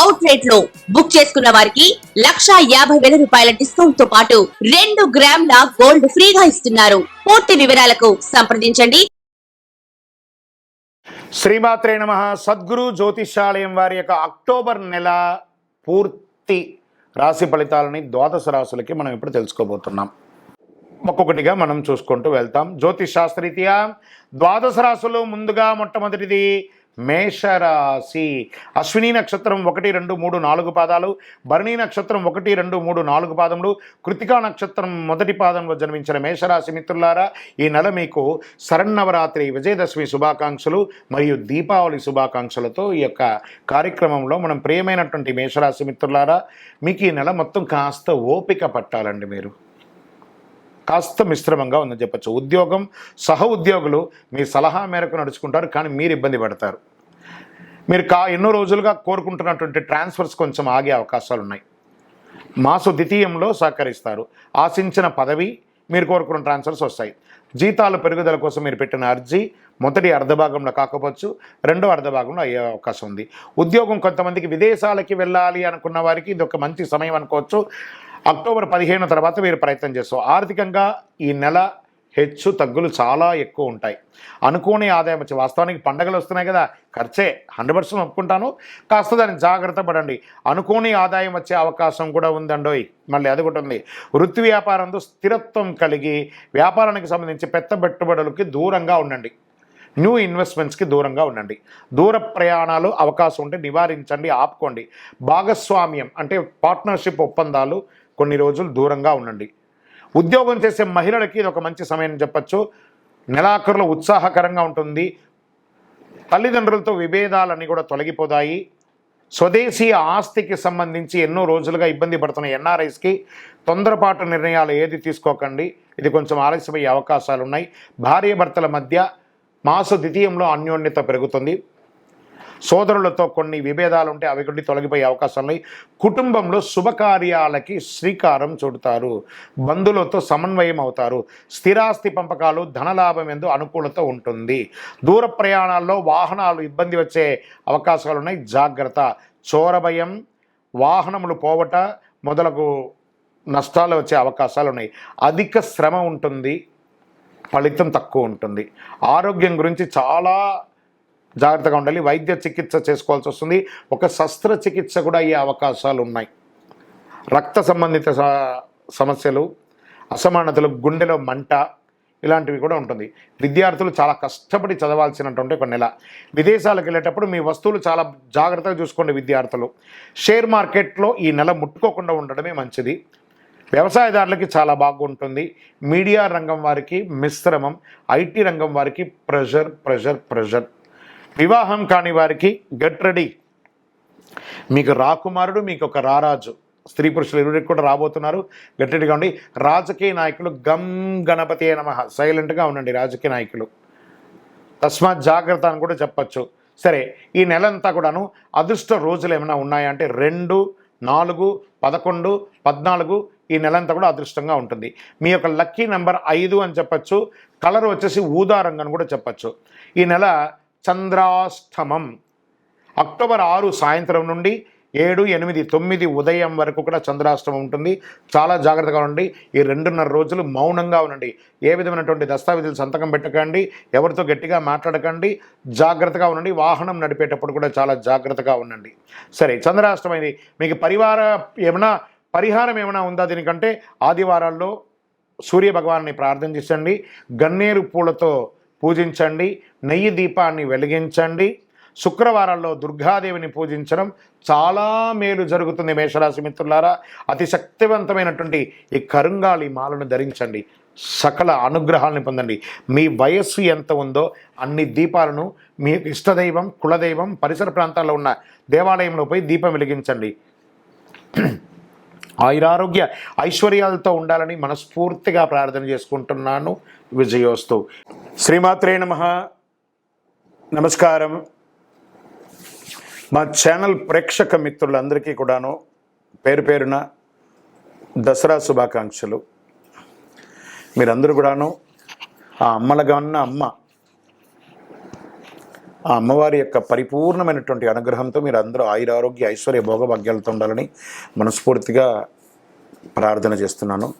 Out రేట్లో book చేసుకున్న వారికి లక్ష యాభై వేల రూపాయల డిస్కౌంట్తో పాటు రెండు గ్రాముల గోల్డ్ ఫ్రీగా ఇస్తున్నారు. పూర్తి వివరాలకు సంప్రదించండి. శ్రీమాత్రే నమ. సద్గురు జ్యోతిషాలయం వారి యొక్క అక్టోబర్ నెల పూర్తి రాశి ఫలితాలని ద్వాదశ రాశులకి మనం ఇప్పుడు తెలుసుకోబోతున్నాం. ఒక్కొక్కటిగా మనం చూసుకుంటూ వెళ్తాం. జ్యోతిష్ శాస్త్రీత్యా ద్వాదశ రాశులు ముందుగా మొట్టమొదటిది మేషరాశి. అశ్విని నక్షత్రం ఒకటి రెండు మూడు నాలుగు పాదాలు. భరణి నక్షత్రం ఒకటి రెండు మూడు నాలుగు పాదములు. కృతికా నక్షత్రం మొదటి పాదంలో జన్మించిన మేషరాశి మిత్రులారా ఈ నెల మీకు శరన్నవరాత్రి విజయదశమి శుభాకాంక్షలు మరియు దీపావళి శుభాకాంక్షలతో ఈ యొక్క కార్యక్రమంలో మనం ప్రియమైనటువంటి మేషరాశి మిత్రులారా మీకు ఈ నెల మొత్తం కాస్త ఓపిక పట్టాలండి మీరు. కాస్త మిశ్రమంగా ఉందని చెప్పచ్చు. ఉద్యోగం సహ ఉద్యోగులు మీ సలహా మేరకు నడుచుకుంటారు కానీ మీరు ఇబ్బంది పడతారు. మీరు కా ఎన్నో రోజులుగా కోరుకుంటున్నటువంటి ట్రాన్స్ఫర్స్ కొంచెం ఆగే అవకాశాలు ఉన్నాయి మాసు ద్వితీయంలో సహకరిస్తారు. ఆశించిన పదవి మీరు కోరుకున్న ట్రాన్స్ఫర్స్ వస్తాయి. జీతాల పెరుగుదల కోసం మీరు పెట్టిన అర్జీ మొదటి అర్ధభాగంలో కాకపోవచ్చు రెండో అర్ధభాగంలో అయ్యే అవకాశం ఉంది. ఉద్యోగం కొంతమందికి విదేశాలకి వెళ్ళాలి అనుకున్న వారికి ఇది ఒక మంచి సమయం అనుకోవచ్చు. అక్టోబర్ పదిహేను తర్వాత మీరు ప్రయత్నం చేస్తాం ఆర్థికంగా ఈ నెల హెచ్చు తగ్గులు చాలా ఎక్కువ ఉంటాయి. అనుకోని ఆదాయం వచ్చి వాస్తవానికి పండగలు వస్తున్నాయి కదా ఖర్చే. హండ్రెడ్ పర్సెంట్ ఒప్పుకుంటాను. కాస్త దాన్ని జాగ్రత్త పడండి. అనుకోని ఆదాయం వచ్చే అవకాశం కూడా ఉందండోయ్. మళ్ళీ అది కూడా ఉంది. వృత్తి వ్యాపారంతో స్థిరత్వం కలిగి వ్యాపారానికి సంబంధించి పెద్ద పెట్టుబడులకి దూరంగా ఉండండి. న్యూ ఇన్వెస్ట్మెంట్స్కి దూరంగా ఉండండి. దూర ప్రయాణాలు అవకాశం ఉంటే నివారించండి ఆపుకోండి. భాగస్వామ్యం అంటే పార్ట్నర్షిప్ ఒప్పందాలు కొన్ని రోజులు దూరంగా ఉండండి. ఉద్యోగం చేసే మహిళలకి ఇది ఒక మంచి సమయం చెప్పచ్చు. నెలాఖరులో ఉత్సాహకరంగా ఉంటుంది. తల్లిదండ్రులతో విభేదాలన్నీ కూడా తొలగిపోతాయి. స్వదేశీ ఆస్తికి సంబంధించి ఎన్నో రోజులుగా ఇబ్బంది పడుతున్న ఎన్ఆర్ఐస్కి తొందరపాటు నిర్ణయాలు ఏది తీసుకోకండి. ఇది కొంచెం ఆలస్యమయ్యే అవకాశాలు ఉన్నాయి భార్యాభర్తల మధ్య మాస ద్వితీయంలో అన్యోన్యత పెరుగుతుంది. సోదరులతో కొన్ని విభేదాలు ఉంటే అవి కొన్ని తొలగిపోయే అవకాశాలు ఉన్నాయి. కుటుంబంలో శుభకార్యాలకి శ్రీకారం చుడతారు. బంధువులతో సమన్వయం అవుతారు. స్థిరాస్తి పంపకాలు ధనలాభం ఎందు అనుకూలత ఉంటుంది. దూర ప్రయాణాల్లో వాహనాలు ఇబ్బంది వచ్చే అవకాశాలు ఉన్నాయి జాగ్రత్త చోరభయం వాహనములు పోవట మొదలగు నష్టాలు వచ్చే అవకాశాలు ఉన్నాయి అధిక శ్రమ ఉంటుంది. ఫలితం తక్కువ ఉంటుంది. ఆరోగ్యం గురించి చాలా జాగ్రత్తగా ఉండాలి. వైద్య చికిత్స చేసుకోవాల్సి వస్తుంది. ఒక శస్త్రచికిత్స కూడా అయ్యే అవకాశాలు ఉన్నాయి. రక్త సంబంధిత సమస్యలు అసమానతలు గుండెలో మంట ఇలాంటివి కూడా ఉంటుంది. విద్యార్థులు చాలా కష్టపడి చదవాల్సినటువంటి ఒక నెల. విదేశాలకు వెళ్ళేటప్పుడు మీ వస్తువులు చాలా జాగ్రత్తగా చూసుకోండి విద్యార్థులు. షేర్ మార్కెట్లో ఈ నెల ముట్టుకోకుండా ఉండడమే మంచిది. వ్యవసాయదారులకి చాలా బాగుంటుంది. మీడియా రంగం వారికి మిశ్రమం. ఐటీ రంగం వారికి ప్రెషర్ ప్రెషర్ ప్రెషర్. వివాహం కాని వారికి గెట్ రెడీ. మీకు రాకుమారుడు మీకు ఒక రారాజు. స్త్రీ పురుషులు ఇరువురికి కూడా రాబోతున్నారు. గట్టిగా ఉండి రాజకీయ నాయకులు గమ్ గణపతి నమ సైలెంట్గా ఉండండి రాజకీయ నాయకులు. తస్మాత్ జాగ్రత్త అని కూడా చెప్పచ్చు. సరే ఈ నెలంతా కూడాను అదృష్ట రోజులు ఏమైనా ఉన్నాయా అంటే రెండు నాలుగు పదకొండు పద్నాలుగు ఈ నెలంతా కూడా అదృష్టంగా ఉంటుంది. మీ యొక్క లక్కీ నెంబర్ ఐదు అని చెప్పచ్చు. కలర్ వచ్చేసి ఊదా రంగు అని కూడా చెప్పచ్చు. ఈ నెల చంద్రాష్టమం. అక్టోబర్ ఆరు సాయంత్రం నుండి ఏడు ఎనిమిది తొమ్మిది ఉదయం వరకు కూడా చంద్రాష్టమం ఉంటుంది. చాలా జాగ్రత్తగా ఉండండి. ఈ రెండున్నర రోజులు మౌనంగా ఉండండి. ఏ విధమైనటువంటి దస్తావేజులు సంతకం పెట్టకండి. ఎవరితో గట్టిగా మాట్లాడకండి. జాగ్రత్తగా ఉండండి. వాహనం నడిపేటప్పుడు కూడా చాలా జాగ్రత్తగా ఉండండి. సరే చంద్రాష్టమం ఇది మీకు పరివార ఏమైనా పరిహారం ఏమైనా ఉందా దీనికంటే? ఆదివారాల్లో సూర్య భగవాన్ని ప్రార్థన చేసండి. గన్నేరు పూలతో పూజించండి. నెయ్యి దీపాన్ని వెలిగించండి. శుక్రవారాల్లో దుర్గాదేవిని పూజించడం చాలా మేలు జరుగుతుంది మేషరాశి మిత్రులారా. అతి శక్తివంతమైనటువంటి ఈ కరుంగాలి మాలను ధరించండి. సకల అనుగ్రహాలను పొందండి. మీ వయస్సు ఎంత ఉందో అన్ని దీపాలను మీ ఇష్టదైవం కులదైవం పరిసర ప్రాంతాల్లో ఉన్న దేవాలయంలో పోయి దీపం వెలిగించండి. ఆయురారోగ్య ఐశ్వర్యాలతో ఉండాలని మనస్ఫూర్తిగా ప్రార్థన చేసుకుంటున్నాను. విజయోస్తు. శ్రీమాత్రే నమ. నమస్కారం. మా ఛానల్ ప్రేక్షక మిత్రులందరికీ కూడాను పేరు పేరున దసరా శుభాకాంక్షలు. మీరందరూ కూడాను ఆ అమ్మలుగా ఉన్న అమ్మ ఆ అమ్మవారి యొక్క పరిపూర్ణమైనటువంటి అనుగ్రహంతో మీరు అందరూ ఆయురారోగ్య ఐశ్వర్య భోగభాగ్యాలతో ఉండాలని మనస్ఫూర్తిగా ప్రార్థన చేస్తున్నాను.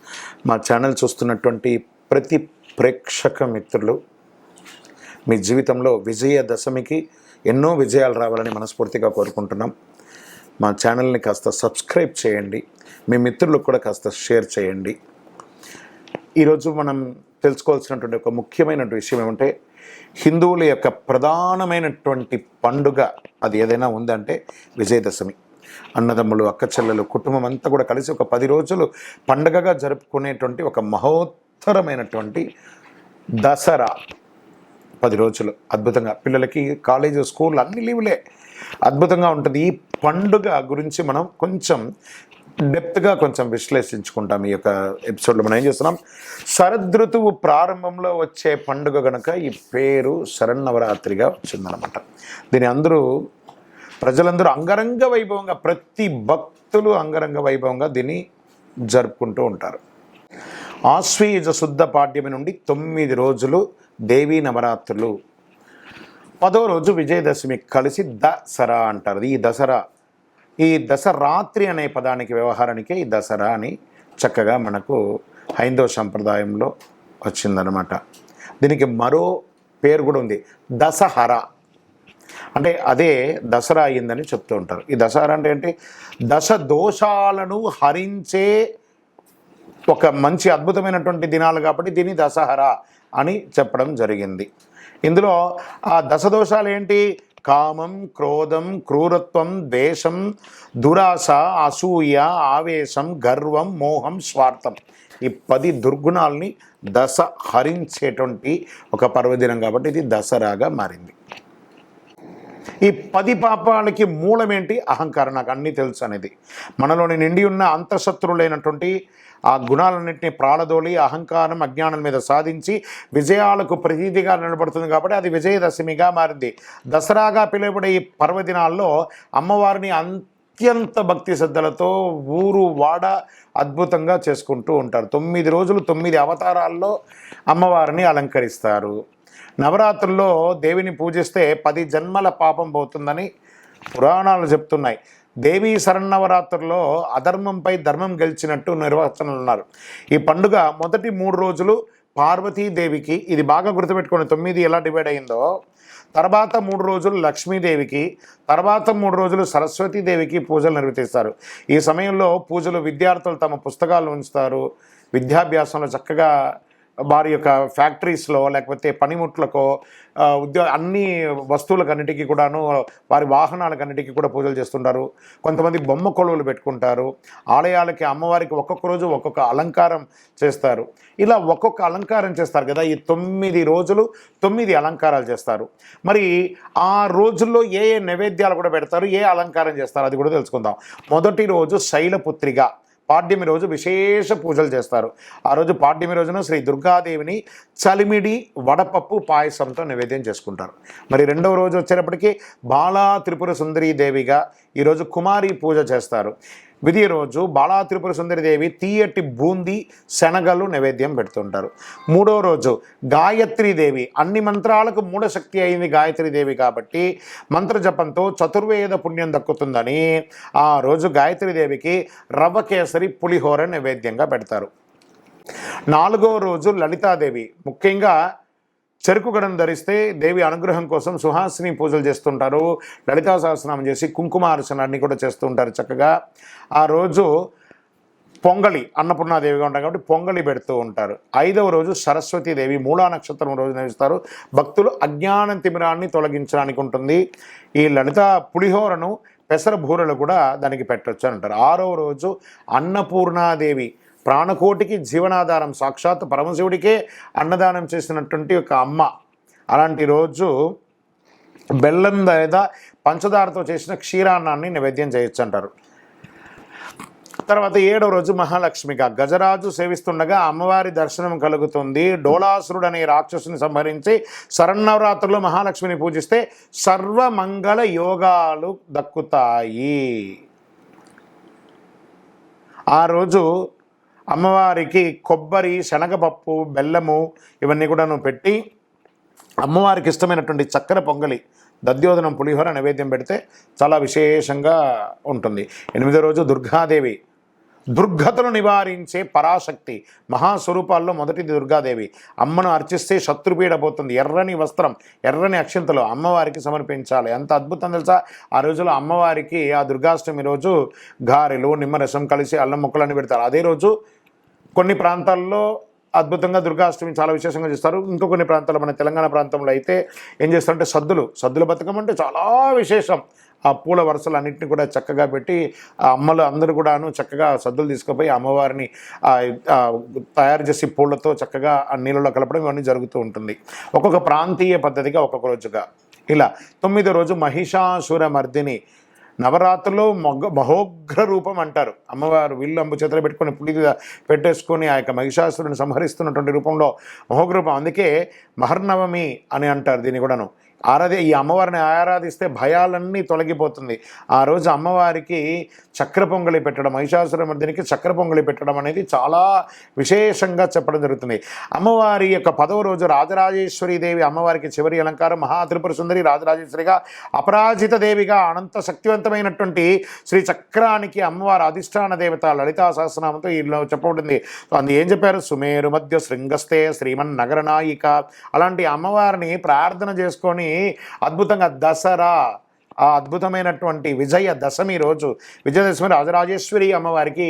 మా ఛానల్ చూస్తున్నటువంటి ప్రతి ప్రేక్షక మిత్రులు మీ జీవితంలో విజయ దశమికి ఎన్నో విజయాలు రావాలని మనస్ఫూర్తిగా కోరుకుంటున్నాం. మా ఛానల్ని కాస్త సబ్స్క్రైబ్ చేయండి. మీ మిత్రులకు కూడా కాస్త షేర్ చేయండి. ఈరోజు మనం తెలుసుకోవాల్సినటువంటి ఒక ముఖ్యమైనటువంటి విషయం ఏమంటే హిందువుల యొక్క ప్రధానమైనటువంటి పండుగ అది ఏదైనా ఉందంటే విజయదశమి. అన్నదమ్ములు అక్క చెల్లెలు కుటుంబం అంతా కూడా కలిసి ఒక పది రోజులు పండుగగా జరుపుకునేటువంటి ఒక మహోత్తరమైనటువంటి దసరా పది రోజులు. అద్భుతంగా పిల్లలకి కాలేజ్ స్కూల్ అన్ని లీవులే. అద్భుతంగా ఉంటుంది. ఈ పండుగ గురించి మనం కొంచెం డెప్త్గా కొంచెం విశ్లేషించుకుంటాం ఈ యొక్క ఎపిసోడ్లో మనం ఏం చేస్తున్నాం? శరదృతువు ప్రారంభంలో వచ్చే పండుగ గనక ఈ పేరు శరన్నవరాత్రిగా వచ్చిందనమాట దీని అందరూ ప్రజలందరూ అంగరంగ వైభవంగా ప్రతి భక్తులు అంగరంగ వైభవంగా దీన్ని జరుపుకుంటూ ఉంటారు. ఆశ్వీజ శుద్ధ పాఠ్యమి నుండి తొమ్మిది రోజులు దేవీ నవరాత్రులు. పదో రోజు విజయదశమి కలిసి దసరా అంటారు. ఈ దసరా ఈ దసరాత్రి అనే పదానికి వ్యవహారానికే ఈ దసరా అని చక్కగా మనకు హైందవ సంప్రదాయంలో వచ్చిందనమాట దీనికి మరో పేరు కూడా ఉంది. దసహర. అంటే అదే దసరా అయ్యిందని చెప్తూ ఉంటారు. ఈ దసరా అంటే ఏంటి? దశ దోషాలను హరించే ఒక మంచి అద్భుతమైనటువంటి దినాలు కాబట్టి దీన్ని దసహర అని చెప్పడం జరిగింది. ఇందులో ఆ దశదోషాలు ఏంటి? కామం క్రోధం క్రూరత్వం ద్వేషం దురాశ అసూయ ఆవేశం గర్వం మోహం స్వార్థం. ఈ పది దుర్గుణాలని దశ హరించేటువంటి ఒక పర్వదినం కాబట్టి ఇది దసరాగా మారింది. ఈ పది పాపాలకి మూలమేంటి? అహంకారం. నాకు అన్నీ తెలుసు అనేది. మనలోని నిండి ఉన్న అంతఃశత్రులైనటువంటి ఆ గుణాలన్నింటినీ ప్రాళదోలి అహంకారం అజ్ఞానం మీద సాధించి విజయాలకు ప్రతీతిగా నిలబడుతుంది కాబట్టి అది విజయదశమిగా మారింది. దసరాగా పిలువబడే ఈ పర్వదినాల్లో అమ్మవారిని అత్యంత భక్తి శ్రద్ధలతో ఊరు వాడ అద్భుతంగా చేసుకుంటూ ఉంటారు. తొమ్మిది రోజులు తొమ్మిది అవతారాల్లో అమ్మవారిని అలంకరిస్తారు. నవరాత్రుల్లో దేవిని పూజిస్తే పది జన్మల పాపం పోతుందని పురాణాలు చెప్తున్నాయి. దేవీ శరన్నవరాత్రుల్లో అధర్మంపై ధర్మం గెలిచినట్టు నిర్వచనలు ఉన్నారు. ఈ పండుగ మొదటి మూడు రోజులు పార్వతీదేవికి ఇది బాగా గుర్తుపెట్టుకోండి తొమ్మిది ఎలా డివైడ్ అయిందో. తర్వాత మూడు రోజులు లక్ష్మీదేవికి తర్వాత మూడు రోజులు సరస్వతీదేవికి పూజలు నిర్వర్తిస్తారు ఈ సమయంలో పూజలు విద్యార్థులు తమ పుస్తకాలు ఉంచుతారు. విద్యాభ్యాసంలో చక్కగా వారి యొక్క ఫ్యాక్టరీస్లో లేకపోతే పనిముట్లకో ఆ, ఉద్యోగ అన్ని వస్తువులకన్నిటికీ కూడాను వారి వాహనాలకన్నిటికీ కూడా పూజలు చేస్తుంటారు. కొంతమంది బొమ్మ కొలువులు పెట్టుకుంటారు. ఆలయాలకి అమ్మవారికి ఒక్కొక్క రోజు ఒక్కొక్క అలంకారం చేస్తారు. ఇలా ఒక్కొక్క అలంకారం చేస్తారు కదా ఈ తొమ్మిది రోజులు తొమ్మిది అలంకారాలు చేస్తారు. మరి ఆ రోజుల్లో ఏ ఏ నైవేద్యాలు కూడా పెడతారు ఏ అలంకారం చేస్తారు అది కూడా తెలుసుకుందాం. మొదటి రోజు శైలపుత్రిగా పాడ్యమి రోజు విశేష పూజలు చేస్తారు. ఆ రోజు పాడ్యమి రోజున శ్రీ దుర్గాదేవిని చలిమిడి వడపప్పు పాయసంతో నివేద్యం చేసుకుంటారు. మరి రెండవ రోజు వచ్చేటప్పటికి బాలా త్రిపుర సుందరీ దేవిగా ఈరోజు కుమారి పూజ చేస్తారు. విధి రోజు బాలా త్రిపుర సుందరి దేవి తీయటి బూందీ శనగలు నైవేద్యం పెడుతుంటారు. మూడో రోజు గాయత్రీదేవి అన్ని మంత్రాలకు మూఢశక్తి అయింది గాయత్రీదేవి కాబట్టి మంత్ర జపంతో చతుర్వేద పుణ్యం దక్కుతుందని ఆ రోజు గాయత్రీదేవికి రవ్వ కేసరి పులిహోర నైవేద్యంగా పెడతారు. నాలుగో రోజు లలితాదేవి ముఖ్యంగా చెరుకు గడను ధరిస్తే దేవి అనుగ్రహం కోసం సుహాసిని పూజలు చేస్తుంటారు. లలితా సహస్రనామం చేసి కుంకుమ అన్ని కూడా చేస్తుంటారు చక్కగా. ఆ రోజు పొంగలి అన్నపూర్ణాదేవిగా ఉంటారు కాబట్టి పొంగలి పెడుతూ ఉంటారు. ఐదవ రోజు సరస్వతీదేవి మూలా నక్షత్రం రోజు నడుస్తారు భక్తులు అజ్ఞానం తిమిరాన్ని తొలగించడానికి ఉంటుంది. ఈ లలిత పులిహోరను పెసర బూరలు కూడా దానికి పెట్టవచ్చు అని అంటారు. ఆరవ రోజు అన్నపూర్ణాదేవి ప్రాణకోటికి జీవనాధారం సాక్షాత్ పరమశివుడికే అన్నదానం చేసినటువంటి ఒక అమ్మ. అలాంటి రోజు బెల్లం లేదా పంచదారతో చేసిన క్షీరాన్నాన్ని నైవేద్యం చేయొచ్చు అంటారు. తర్వాత ఏడవ రోజు మహాలక్ష్మిగా గజరాజు సేవిస్తుండగా అమ్మవారి దర్శనం కలుగుతుంది. డోలాసురుడు అనే రాక్షసుని సంహరించి శరన్నవరాత్రులు మహాలక్ష్మిని పూజిస్తే సర్వమంగళ యోగాలు దక్కుతాయి. ఆ రోజు అమ్మవారికి కొబ్బరి శనగపప్పు బెల్లము ఇవన్నీ కూడాను పెట్టి అమ్మవారికి ఇష్టమైనటువంటి చక్కెర పొంగలి దద్యోధనం పులిహోర నైవేద్యం పెడితే చాలా విశేషంగా ఉంటుంది. ఎనిమిదో రోజు దుర్గాదేవి. దుర్గతను నివారించే పరాశక్తి. మహాస్వరూపాల్లో మొదటిది దుర్గాదేవి. అమ్మను అర్చిస్తే శత్రుపీడ పోతుంది. ఎర్రని వస్త్రం ఎర్రని అక్షింతలు అమ్మవారికి సమర్పించాలి. ఎంత అద్భుతం తెలుసా? ఆ రోజులో అమ్మవారికి ఆ దుర్గాష్టమి రోజు గారెలు నిమ్మరసం కలిసి అల్లం ముక్కలని పెడతారు. అదే రోజు కొన్ని ప్రాంతాల్లో అద్భుతంగా దుర్గాష్టమి చాలా విశేషంగా చేస్తారు. ఇంకో కొన్ని ప్రాంతాల్లో మన తెలంగాణ ప్రాంతంలో అయితే ఏం చేస్తారంటే సద్దులు. సద్దుల బతుకమ్మ అంటే చాలా విశేషం. ఆ పూల వరుసలు అన్నింటినీ కూడా చక్కగా పెట్టి ఆ అమ్మలు అందరూ కూడాను చక్కగా సద్దులు తీసుకుపోయి అమ్మవారిని తయారు చేసి పూలతో చక్కగా ఆ నీళ్ళలో కలపడం ఇవన్నీ జరుగుతూ ఉంటుంది. ఒక్కొక్క ప్రాంతీయ పద్ధతిగా ఒక్కొక్క రోజుగా. ఇలా తొమ్మిదో రోజు మహిషాసుర మర్దిని నవరాత్రులు మొగ మహోగ్ర రూపం అంటారు. అమ్మవారు విల్లు అంబు చేతులు పెట్టుకొని పులి పెట్టేసుకొని ఆ యొక్క మహిషాసురుని సంహరిస్తున్నటువంటి రూపంలో మహోగ్ర రూపం. అందుకే మహర్నవమి అని అంటారు దీన్ని కూడాను. ఆరాధి ఈ అమ్మవారిని ఆరాధిస్తే భయాలన్నీ తొలగిపోతుంది. ఆ రోజు అమ్మవారికి చక్ర పొంగలి పెట్టడం మహిషాసురమర్దినికి చక్ర పొంగలి పెట్టడం అనేది చాలా విశేషంగా చెప్పడం జరుగుతుంది. అమ్మవారి యొక్క పదవ రోజు రాజరాజేశ్వరి దేవి అమ్మవారికి చివరి అలంకారం మహా త్రిపుర సుందరి రాజరాజేశ్వరిగా అపరాజిత దేవిగా అనంత శక్తివంతమైనటువంటి శ్రీ చక్రానికి అమ్మవారి అధిష్టాన దేవత లలితా సహస్రనామంతో ఈలో చెప్పబడింది. అందు ఏం చెప్పారు? సుమేరు మధ్య శృంగస్తే శ్రీమన్ నగరనాయిక అలాంటి అమ్మవారిని ప్రార్థన చేసుకొని అద్భుతంగా దసరా ఆ అద్భుతమైనటువంటి విజయ దశమి రోజు విజయదశమి రాజరాజేశ్వరి అమ్మవారికి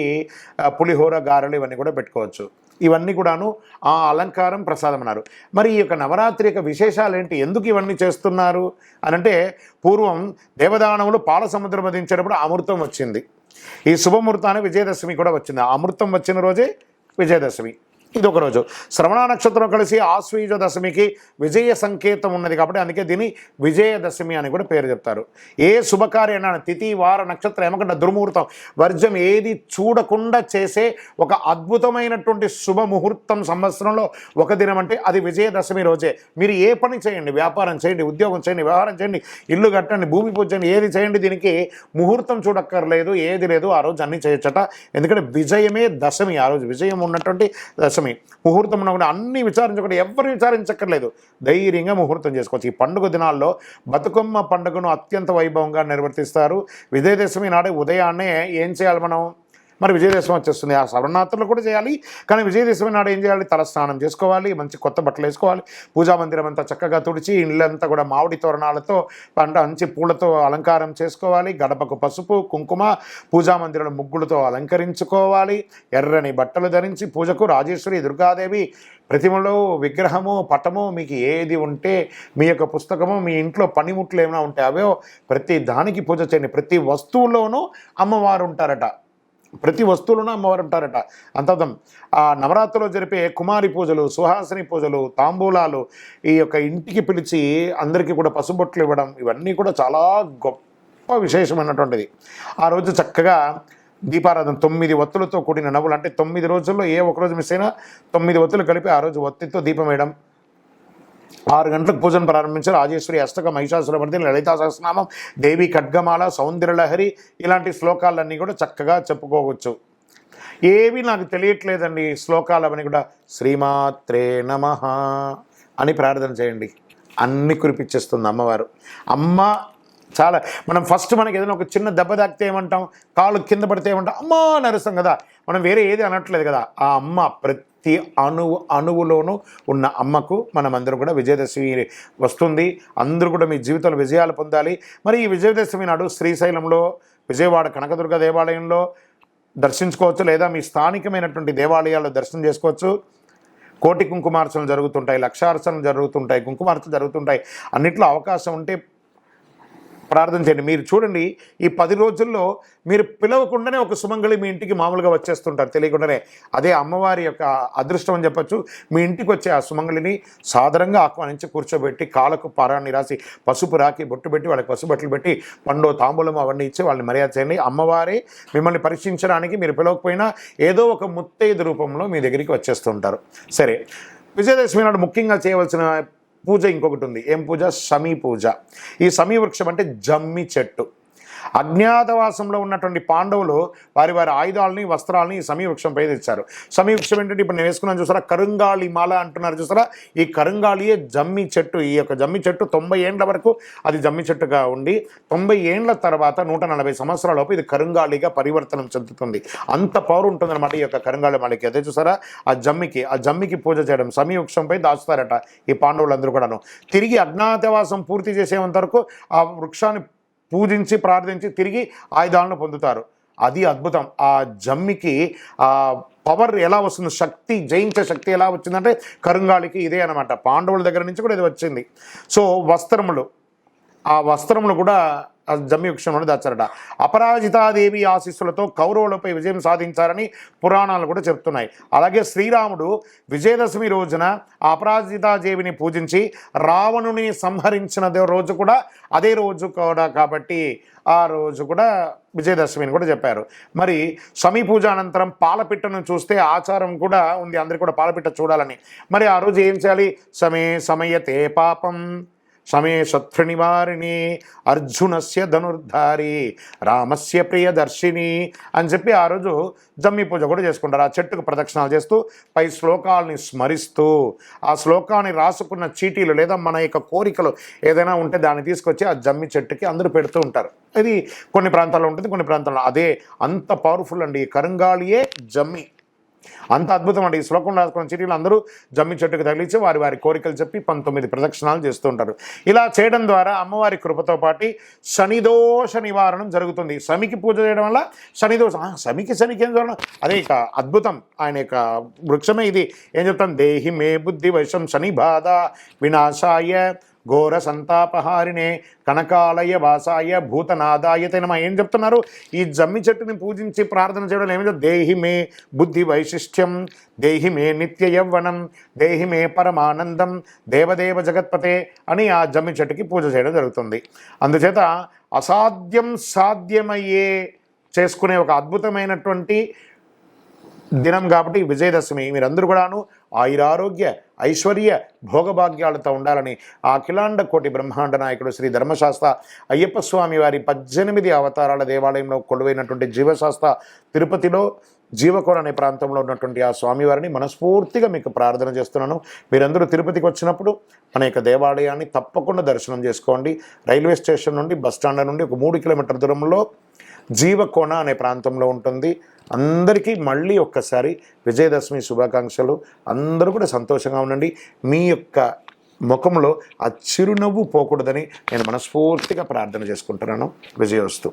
పులిహోర గారెలు ఇవన్నీ కూడా పెట్టుకోవచ్చు. ఇవన్నీ కూడాను ఆ అలంకారం ప్రసాదం అన్నారు. మరి ఈ యొక్క నవరాత్రి యొక్క విశేషాలు ఏంటి ఎందుకు ఇవన్నీ చేస్తున్నారు? అని అంటే పూర్వం దేవదానవులు పాల సముద్రం వధించేటప్పుడు అమృతం వచ్చింది. ఈ శుభముహూర్తాన్ని విజయదశమి కూడా వచ్చింది. అమృతం వచ్చిన రోజే విజయదశమి ఇది ఒక రోజు. శ్రవణ నక్షత్రం కలిసి ఆశ్వీజ దశమికి విజయ సంకేతం ఉన్నది కాబట్టి అందుకే దీన్ని విజయదశమి అని కూడా పేరు చెప్తారు. ఏ శుభకార్యన తిథి వార నక్షత్రం ఏమకుండా దుర్ముహూర్తం వర్జం ఏది చూడకుండా చేసే ఒక అద్భుతమైనటువంటి శుభముహూర్తం సంవత్సరంలో ఒక దినం అంటే అది విజయదశమి రోజే. మీరు ఏ పని చేయండి వ్యాపారం చేయండి ఉద్యోగం చేయండి వ్యవహారం చేయండి ఇల్లు కట్టండి భూమి పూజ చేయండి ఏది చేయండి దీనికి ముహూర్తం చూడక్కర్లేదు ఏది లేదు ఆ రోజు అన్ని చేయొచ్చట. ఎందుకంటే విజయమే దశమి ఆ రోజు విజయం ఉన్నటువంటి దశమి. ముహూర్తం కూడా అన్ని విచారించకుండా ఎవరు విచారించక్కర్లేదు. ధైర్యంగా ముహూర్తం చేసుకోవచ్చు. ఈ పండుగ దినాల్లో బతుకమ్మ పండుగను అత్యంత వైభవంగా నిర్వర్తిస్తారు. విజయదశమి నాడే ఉదయాన్నే ఏం చేయాలి మనం? మరి విజయదశమి వచ్చేస్తుంది. ఆ శరణాత్రులు కూడా చేయాలి. కానీ విజయదశమి నాడు ఏం చేయాలి? తలస్నానం చేసుకోవాలి. మంచి కొత్త బట్టలు వేసుకోవాలి. పూజా మందిరం అంతా చక్కగా తుడిచి ఇళ్ళంతా కూడా మామిడి తోరణాలతో పంట మంచి పూలతో అలంకారం చేసుకోవాలి. గడపకు పసుపు కుంకుమ పూజా మందిరం ముగ్గులతో అలంకరించుకోవాలి. ఎర్రని బట్టలు ధరించి పూజకు రాజేశ్వరి దుర్గాదేవి ప్రతిమలో విగ్రహము పటము మీకు ఏది ఉంటే మీ యొక్క పుస్తకము మీ ఇంట్లో పనిముట్లు ఏమైనా ఉంటే అవే ప్రతి దానికి పూజ చేయండి. ప్రతి వస్తువులోనూ అమ్మవారు ఉంటారట. ప్రతి వస్తువులోనూ అమ్మవారు ఉంటారట. అంతర్థం ఆ నవరాత్రిలో జరిపే కుమారి పూజలు సుహాసిని పూజలు తాంబూలాలు ఈ యొక్క ఇంటికి పిలిచి అందరికీ కూడా పసుబొట్లు ఇవ్వడం ఇవన్నీ కూడా చాలా గొప్ప విశేషమైనటువంటిది. ఆ రోజు చక్కగా దీపారాధన తొమ్మిది ఒత్తులతో కూడిన నవ్వులు అంటే తొమ్మిది రోజుల్లో ఏ ఒక రోజు మిస్ అయినా తొమ్మిది ఒత్తులు కలిపి ఆ రోజు ఒత్తితో దీపం వేయడం ఆరు గంటలకు పూజను ప్రారంభించారు. రాజేశ్వరి అష్టక మహిషాసురమర్ది లలితా సహస్రనామం దేవి ఖడ్గమాల సౌందర్యలహరి ఇలాంటి శ్లోకాలన్నీ కూడా చక్కగా చెప్పుకోవచ్చు. ఏవి నాకు తెలియట్లేదండి ఈ శ్లోకాలు అవన్నీ కూడా. శ్రీమాత్రే నమ అని ప్రార్థన చేయండి. అన్ని కురిపించేస్తుంది అమ్మవారు. అమ్మ చాలా మనం ఫస్ట్ మనకి ఏదైనా ఒక చిన్న దెబ్బ తాకితే ఏమంటాం? కాళ్ళు కింద పడితే ఏమంటాం? అమ్మా నరుస్తాం కదా. మనం వేరే ఏది అనట్లేదు కదా. ఆ అమ్మ ప్రతి అణువు అణువులోనూ ఉన్న అమ్మకు మనమందరం కూడా విజయదశమి వస్తుంది. అందరూ కూడా మీ జీవితంలో విజయాలు పొందాలి. మరి ఈ విజయదశమి నాడు శ్రీశైలంలో విజయవాడ కనకదుర్గ దేవాలయంలో దర్శించుకోవచ్చు లేదా మీ స్థానికమైనటువంటి దేవాలయాల్లో దర్శనం చేసుకోవచ్చు. కోటి కుంకుమార్చనలు జరుగుతుంటాయి లక్షార్చనలు జరుగుతుంటాయి కుంకుమార్చనలు జరుగుతుంటాయి. అన్నిట్లో అవకాశం ఉంటే ప్రార్థన చేయండి. మీరు చూడండి ఈ పది రోజుల్లో మీరు పిలవకుండానే ఒక సుమంగళి మీ ఇంటికి మామూలుగా వచ్చేస్తుంటారు. తెలియకుండానే అదే అమ్మవారి యొక్క అదృష్టం అని చెప్పొచ్చు. మీ ఇంటికి వచ్చే ఆ సుమంగళిని సాధారణంగా ఆహ్వానించి కూర్చోబెట్టి కాళ్ళకు పారాన్ని రాసి పసుపు రాకి బొట్టు పెట్టి వాళ్ళకి పసుపు బట్టలు పెట్టి పండు తాంబూలం అవన్నీ ఇచ్చి వాళ్ళని మర్యాద చేయండి. అమ్మవారే మిమ్మల్ని పరీక్షించడానికి మీరు పిలవకపోయినా ఏదో ఒక ముత్తైదు రూపంలో మీ దగ్గరికి వచ్చేస్తుంటారు. సరే విజయదశమి నాడు ముఖ్యంగా చేయవలసిన పూజ ఇంకొకటి ఉంది. ఏం పూజ? సమీ పూజ. ఈ సమీ వృక్షం అంటే జమ్మి చెట్టు. అజ్ఞాతవాసంలో ఉన్నటువంటి పాండవులు వారి వారి ఆయుధాలని వస్త్రాలని సమీవృక్షంపై తెచ్చారు సమీవృక్షం ఏంటంటే ఇప్పుడు నేను వేసుకున్నాను చూసారా? కరుంగాళి మాల అంటున్నారు చూసారా? ఈ కరుంగాళియే జమ్మి చెట్టు. ఈ యొక్క జమ్మి చెట్టు తొంభై ఏండ్ల వరకు అది జమ్మి చెట్టుగా ఉండి తొంభై ఏండ్ల తర్వాత నూట నలభై సంవత్సరాలలోపు ఇది కరుంగాళిగా పరివర్తనం చెందుతుంది. అంత పవర్ ఉంటుందన్నమాట ఈ యొక్క కరుంగాళి మాలకి. అదే చూసారా? ఆ జమ్మికి ఆ జమ్మికి పూజ చేయడం సమీవృక్షంపై దాచుతారట ఈ పాండవులందరూ కూడాను. తిరిగి అజ్ఞాతవాసం పూర్తి చేసేంత వరకు ఆ వృక్షాన్ని పూజించి ప్రార్థించి తిరిగి ఆయుధాలను పొందుతారు. అది అద్భుతం. ఆ జమ్మికి ఆ పవర్ ఎలా వస్తుంది? శక్తి జయించే శక్తి ఎలా వచ్చిందంటే కరుంగాళికి ఇదే అనమాట పాండవుల దగ్గర నుంచి కూడా ఇది వచ్చింది. సో వస్త్రములు. ఆ వస్త్రములు కూడా ఆ దాచారట. అపరాజితాదేవి ఆశీస్సులతో కౌరవులపై విజయం సాధించారని పురాణాలు కూడా చెప్తున్నాయి. అలాగే శ్రీరాముడు విజయదశమి రోజున అపరాజితాదేవిని పూజించి రావణుని సంహరించిన రోజు కూడా అదే రోజు కూడా కాబట్టి ఆ రోజు కూడా విజయదశమిని కూడా చెప్పారు. మరి సమీ పూజ అనంతరం పాలపిట్టను చూస్తే ఆచారం కూడా ఉంది. అందరికీ కూడా పాలపిట్ట చూడాలని. మరి ఆ రోజు ఏం చేయాలి? సమే సమయతే పాపం. సమే శత్రునివారిణి అర్జునస్య ధనుర్ధారి రామస్య ప్రియదర్శిని అని చెప్పి ఆ రోజు జమ్మి పూజ కూడా చేసుకుంటారు. ఆ చెట్టుకు ప్రదక్షిణాలు చేస్తూ పై శ్లోకాలని స్మరిస్తూ ఆ శ్లోకాన్ని రాసుకున్న చీటీలు లేదా మన యొక్క కోరికలు ఏదైనా ఉంటే దాన్ని తీసుకొచ్చి ఆ జమ్మి చెట్టుకి అందరూ పెడుతూ ఉంటారు. ఇది కొన్ని ప్రాంతాల్లో ఉంటుంది కొన్ని ప్రాంతాల్లో అదే అంత పవర్ఫుల్ అండి. కరంగాళియే జమ్మి. అంత అద్భుతం అండి ఈ శ్లోకం రాసుకున్న చీటీలు అందరూ జమ్మి చెట్టుకు తగిలించి వారి వారి కోరికలు చెప్పి పంతొమ్మిది ప్రదక్షిణాలు చేస్తూ ఉంటారు. ఇలా చేయడం ద్వారా అమ్మవారి కృపతో పాటు శనిదోష నివారణం జరుగుతుంది. శమికి పూజ చేయడం వల్ల శనిదోష శమికి శనికి ఏం చూడడం అదే ఇక అద్భుతం. ఆయన యొక్క వృక్షమే ఇది. ఏం చెప్తాం? దేహి మే బుద్ధి వైశం శని బాధ వినాశాయ ఘోర సంతాపహారినే కనకాలయ వాసాయ భూతనాదాయ తెనమ ఏం చెప్తున్నారు? ఈ జమ్మి చెట్టుని పూజించి ప్రార్థన చేయడం ఏమిటో దేహి మే బుద్ధి వైశిష్ట్యం దేహి మే నిత్య యవ్వనం దేహి మే పరమానందం దేవదేవ జగత్పతే అని ఆ జమ్మి చెట్టుకి పూజ చేయడం జరుగుతుంది. అందుచేత అసాధ్యం సాధ్యమయ్యే చేసుకునే ఒక అద్భుతమైనటువంటి దినం కాబట్టి విజయదశమి. మీరందరూ కూడాను ఆయురారోగ్య ఐశ్వర్య భోగభాగ్యాలతో ఉండాలని ఆ అఖిలాండ కోటి బ్రహ్మాండ నాయకుడు శ్రీ ధర్మశాస్త్ర అయ్యప్ప స్వామి వారి పద్దెనిమిది అవతారాల దేవాలయంలో కొలువైనటువంటి జీవశాస్త్ర తిరుపతిలో జీవకోణ అనే ప్రాంతంలో ఉన్నటువంటి ఆ స్వామివారిని మనస్ఫూర్తిగా మీకు ప్రార్థన చేస్తున్నాను. మీరందరూ తిరుపతికి వచ్చినప్పుడు మన యొక్క దేవాలయాన్ని తప్పకుండా దర్శనం చేసుకోండి. రైల్వే స్టేషన్ నుండి బస్ స్టాండ్ నుండి ఒక మూడు కిలోమీటర్ దూరంలో జీవకోణ అనే ప్రాంతంలో ఉంటుంది. అందరికీ మళ్ళీ ఒక్కసారి విజయదశమి శుభాకాంక్షలు. అందరూ కూడా సంతోషంగా ఉండండి. మీ యొక్క ముఖంలో ఆ చిరునవ్వు పోకూడదని నేను మనస్ఫూర్తిగా ప్రార్థన చేసుకుంటున్నాను. విజయోస్తు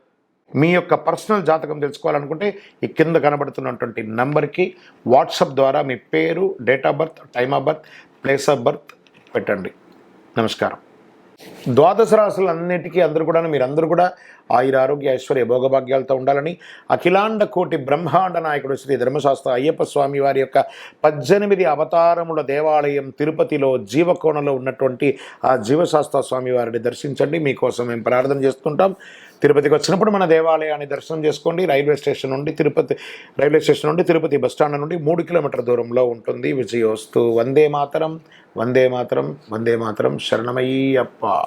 మీ యొక్క పర్సనల్ జాతకం తెలుసుకోవాలనుకుంటే ఈ కింద కనబడుతున్నటువంటి నంబర్కి వాట్సాప్ ద్వారా మీ పేరు date of birth time of birth place of birth పెట్టండి. నమస్కారం. ద్వాదశ రాశులన్నిటికీ అందరూ కూడా మీరందరూ కూడా ఆయుర ఆరోగ్య ఐశ్వర్య భోగభాగ్యాలతో ఉండాలని అఖిలాండ కోటి బ్రహ్మాండ నాయకుడు శ్రీ ధర్మశాస్త్ర అయ్యప్ప స్వామి వారి యొక్క పద్దెనిమిది అవతారముల దేవాలయం తిరుపతిలో జీవకోణలో ఉన్నటువంటి ఆ జీవశాస్త్ర స్వామి వారిని దర్శించండి. మీకోసం మేము ప్రార్థన చేస్తుంటాం. తిరుపతికి వచ్చినప్పుడు మన దేవాలయాన్ని దర్శనం చేసుకోండి. రైల్వే స్టేషన్ నుండి తిరుపతి రైల్వే స్టేషన్ నుండి తిరుపతి బస్ స్టాండ్ నుండి మూడు కిలోమీటర్ దూరంలో ఉంటుంది. విజయోస్తు. వందే మాతరం. వందే మాతరం. వందే మాతరం. శరణమయ్యప్ప.